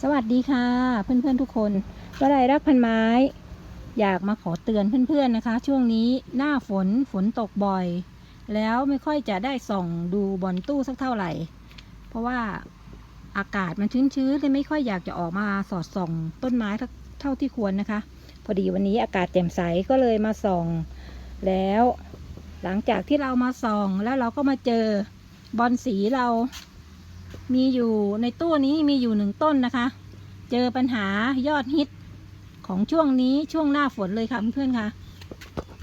สวัสดีค่ะ เพื่อนๆทุกคนวลัยรักพันไม้ อยากมาขอเตือนเพื่อนๆนะคะ ช่วงนี้หน้าฝนฝนตกบ่อย แล้วไม่ค่อยจะได้ส่องดูบอลตู้สักเท่าไหร่ เพราะว่าอากาศมันชื้นๆเลยไม่ค่อยอยากจะออกมาสอดส่องต้นไม้เท่าที่ควรนะคะ พอดีวันนี้อากาศแจ่มใสก็เลยมาส่อง แล้ว หลังจากที่เรามาส่องแล้วเราก็มาเจอบอลสีเรา มีอยู่ในตู้นี้มีอยู่หนึ่งต้นนะคะ เจอปัญหายอดฮิตของช่วงนี้ช่วงหน้าฝนเลยค่ะเพื่อนๆค่ะ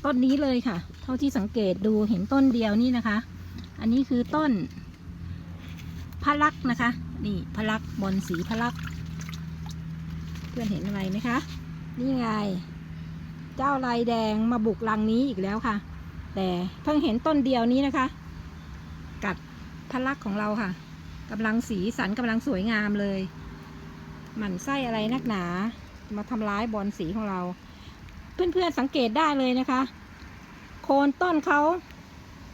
ต้นนี้เลยค่ะ เท่าที่สังเกตดูเห็นต้นเดียวนี่นะคะ อันนี้คือต้นพะลักนะคะ นี่พะลักบอลสีพะลัก เพื่อนเห็นอะไรไหมคะ นี่ไง เจ้าลายแดงมาบุกรังนี้อีกแล้วค่ะ แต่เพิ่งเห็นต้นเดียวนี้นะคะ กัดพะลักของเราค่ะ กำลังสีสันกำลังสวยงามเลย หมั่นไส้อะไรนักหนา มาทำร้ายบอลสีของเรา เพื่อนๆสังเกตได้เลยนะคะ โคนต้นเขา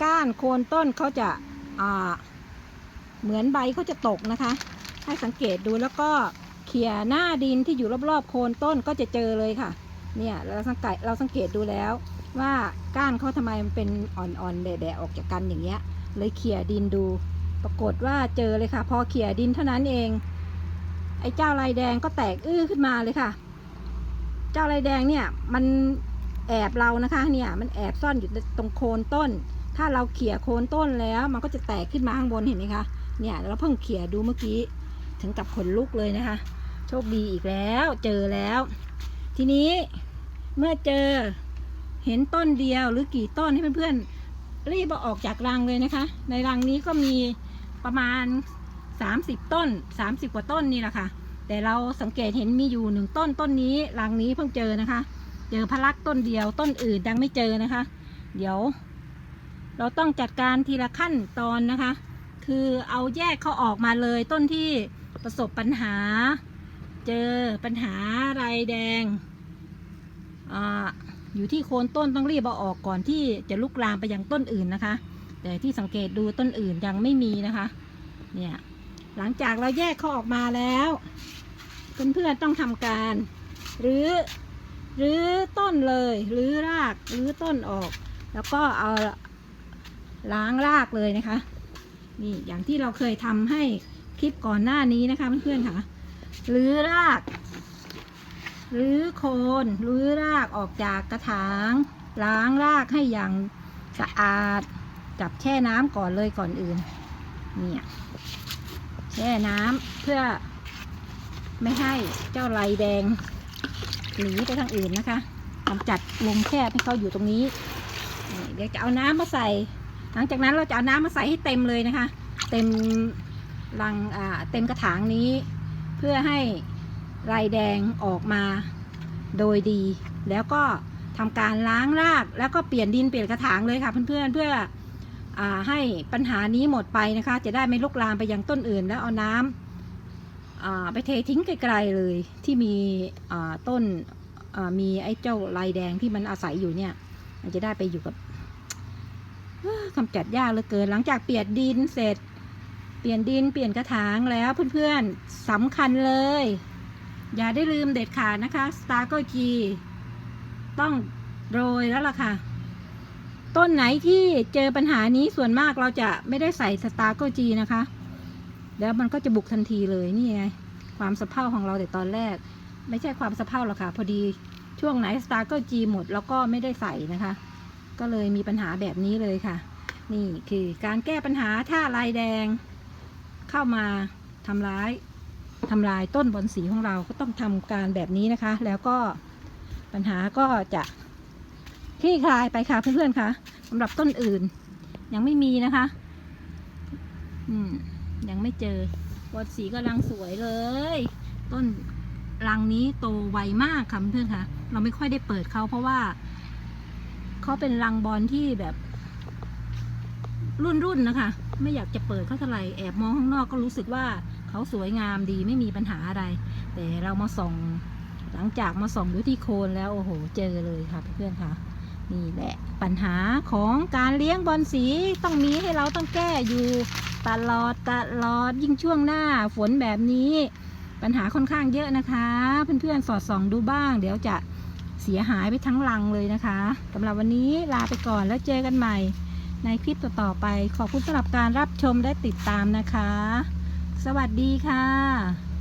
ก้านโคนต้นเขาจะาเหมือนใบเขาจะตกนะคะ ให้สังเกตดูแล้วก็เขี่ยหน้าดินที่อยู่รอบๆ โคนต้นก็จะเจอเลยค่ะ เนี่ยเราสังเกตเราสังเกตดูแล้วว่าก้านเขาทำไมมันเป็นอ่อนๆแดะๆออกจากกันอย่างเงี้ย เลยเขี่ยดินดู ปรากฏว่าเจอเลยค่ะ พอเขี่ยดินเท่านั้นเอง ไอ้เจ้าลายแดงก็แตกอื้อขึ้นมาเลยค่ะ เจ้าลายแดงเนี่ยมันแอบเรานะคะ เนี่ยมันแอบซ่อนอยู่ตรงโคนต้น ถ้าเราเขี่ยโคนต้นแล้ว มันก็จะแตกขึ้นมาข้างบนเห็นไหมคะเนี่ยเราเพิ่งเขี่ยดูเมื่อกี้ ถึงกับขนลุกเลยนะคะ โชคดีอีกแล้วเจอแล้ว ทีนี้เมื่อเจอเห็นต้นเดียวหรือกี่ต้นให้เพื่อนๆรีบเอาออกจากรังเลยนะคะ ในรังนี้ก็มี ประมาณ 30 ต้น 30 กว่าต้นนี่แหละค่ะ แต่เราสังเกตเห็นมีอยู่หนึ่งต้นต้นนี้รังนี้เพิ่งเจอนะคะ เจอพะลักต้นเดียวต้นอื่นยังไม่เจอนะคะ เดี๋ยว เราต้องจัดการทีละขั้นตอนนะคะ คือเอาแยกเขาออกมาเลยต้นที่ประสบปัญหา เจอปัญหาไรแดงออยู่ที่โคนต้นต้องรีบเอาออกก่อนที่จะลุกลามไปยังต้นอื่นนะคะ แต่ที่สังเกตดูต้นอื่นยังไม่มีนะคะ เนี่ยหลังจากเราแยกเขาออกมาแล้วเพื่อนๆต้องทำการหรือหรือต้นเลยหรือรากหรือต้นออก แล้วก็เอาล้างรากเลยนะคะ นี่อย่างที่เราเคยทำให้คลิปก่อนหน้านี้นะคะเพื่อนๆค่ะหรือราก หรือโคนหรือรากออกจากกระถาง ล้างรากให้อย่างสะอาด จับแช่น้ำก่อนเลยก่อนอื่น เนี่ยแช่น้ำเพื่อไม่ให้เจ้าลายแดงหนีไปทางอื่นนะคะกำจัดลมแคบให้เขาอยู่ตรงนี้ เดี๋ยวจะเอาน้ำมาใส่ หลังจากนั้นเราจะเอาน้ำมาใส่ให้เต็มเลยนะคะ เต็มรังอ่าเต็มกระถางนี้ เพื่อให้ลายแดงออกมาโดยดี แล้วก็ทำการล้างรากแล้วก็เปลี่ยนดินเปลี่ยนกระถางเลยค่ะเพื่อนๆเพื่อ ให้ปัญหานี้หมดไปนะคะ จะได้ไม่ลุกลามไปยังต้นอื่น แล้วเอาน้ำไปเททิ้งไกลๆเลยที่มีต้นมีไอ้เจ้าลายแดงที่มันอาศัยอยู่เนี่ย มันจะได้ไปอยู่กับเอ้อกำจัดยากเหลือเกินหลังจากเปลี่ยนดินเสร็จ เปลี่ยนดินเปลี่ยนกระถางแล้วเพื่อนๆสำคัญเลย อย่าได้ลืมเด็ดขาดนะคะสตาร์ก็จีต้องโรยแล้วล่ะค่ะ ต้นไหนที่เจอปัญหานี้ส่วนมากเราจะไม่ได้ใส่สตาร์โกจีนะคะ แล้วมันก็จะบุกทันทีเลยนี่ไงความสะเพร่าของเราแต่ตอนแรก ไม่ใช่ความสะเพร่าหรอกค่ะ พอดีช่วงไหนสตาร์โกจีหมดแล้วก็ไม่ได้ใส่นะคะ ก็เลยมีปัญหาแบบนี้เลยค่ะ นี่คือการแก้ปัญหาถ้าลายแดง เข้ามาทำร้ายทำลายต้นบอนสีของเราก็ต้องทำการแบบนี้นะคะ แล้วก็ปัญหาก็จะ คลี่คลายไปค่ะเพื่อนๆค่ะสำหรับต้นอื่น ยังไม่มีนะคะ อืม ยังไม่เจอบอนสีกำลังสวยเลย ต้นรังนี้โตไวมากค่ะเพื่อนๆค่ะ เราไม่ค่อยได้เปิดเขาเพราะว่าเขาเป็นรังบอลที่แบบ รุ่นๆนะคะ ไม่อยากจะเปิดเขาเท่าไหร่แอบมองข้างนอกก็รู้สึกว่าเขาสวยงามดีไม่มีปัญหาอะไร แต่เรามาส่องหลังจากมาส่องดูที่โคนแล้วโอ้โห เจอเลยค่ะเพื่อนๆค่ะ นี่แหละปัญหาของการเลี้ยงบอลสีต้องมีให้เราต้องแก้อยู่ตลอดตลอดยิ่งช่วงหน้าฝนแบบนี้ ปัญหาค่อนข้างเยอะนะคะ เพื่อนๆสอดส่องดูบ้าง เดี๋ยวจะเสียหายไปทั้งลังเลยนะคะสำหรับวันนี้ลาไปก่อนแล้วเจอกันใหม่ ในคลิปต่อๆไป ขอบคุณสำหรับการรับชมและติดตามนะคะ สวัสดีค่ะ